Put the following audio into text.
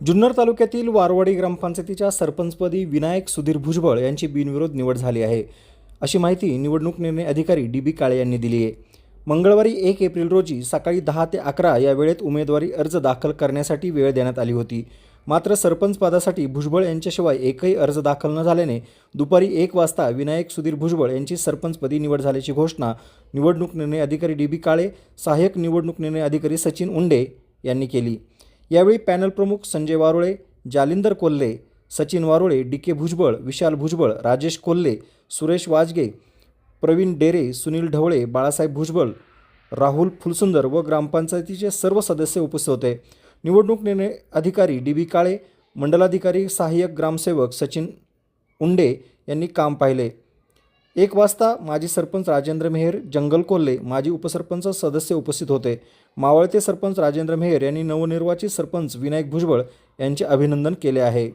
जुन्नर तालुक्यातील वारवाडी ग्रामपंचायतीच्या सरपंचपदी विनायक सुधीर भुजबळ यांची बिनविरोध निवड झाली आहे. अशी माहिती निवडणूक निर्णय अधिकारी डी बी काळे यांनी दिली आहे. मंगळवारी एक एप्रिल रोजी सकाळी दहा ते अकरा या वेळेत उमेदवारी अर्ज दाखल करण्यासाठी वेळ देण्यात आली होती. मात्र सरपंच पदासाठी भुजबळ यांच्याशिवाय एकही अर्ज दाखल न झाल्याने दुपारी एक वाजता विनायक सुधीर भुजबळ यांची सरपंचपदी निवड झाल्याची घोषणा निवडणूक निर्णय अधिकारी डी बी काळे सहाय्यक निवडणूक निर्णय अधिकारी सचिन उंडे यांनी केली. यावेळी पॅनल प्रमुख संजय वारुळे जालिंदर कोल्हे सचिन वारुळे डी के भुजबळ विशाल भुजबळ राजेश कोल्हे सुरेश वाजगे प्रवीण डेरे सुनील ढवळे बाळासाहेब भुजबळ राहुल फुलसुंदर व ग्रामपंचायतीचे सर्व सदस्य उपस्थित होते. निवडणूक निर्णय अधिकारी डी बी काळे मंडलाधिकारी सहाय्यक ग्रामसेवक सचिन उंडे यांनी काम पाहिले. एक वाजता माजी सरपंच राजेंद्र मेहेर जंगल कोल्हे माजी उपसरपंच सदस्य उपस्थित होते. मावळते सरपंच राजेंद्र मेहेर यांनी नवनिर्वाचित सरपंच विनायक भुजबळ यांचे अभिनंदन केले आहे.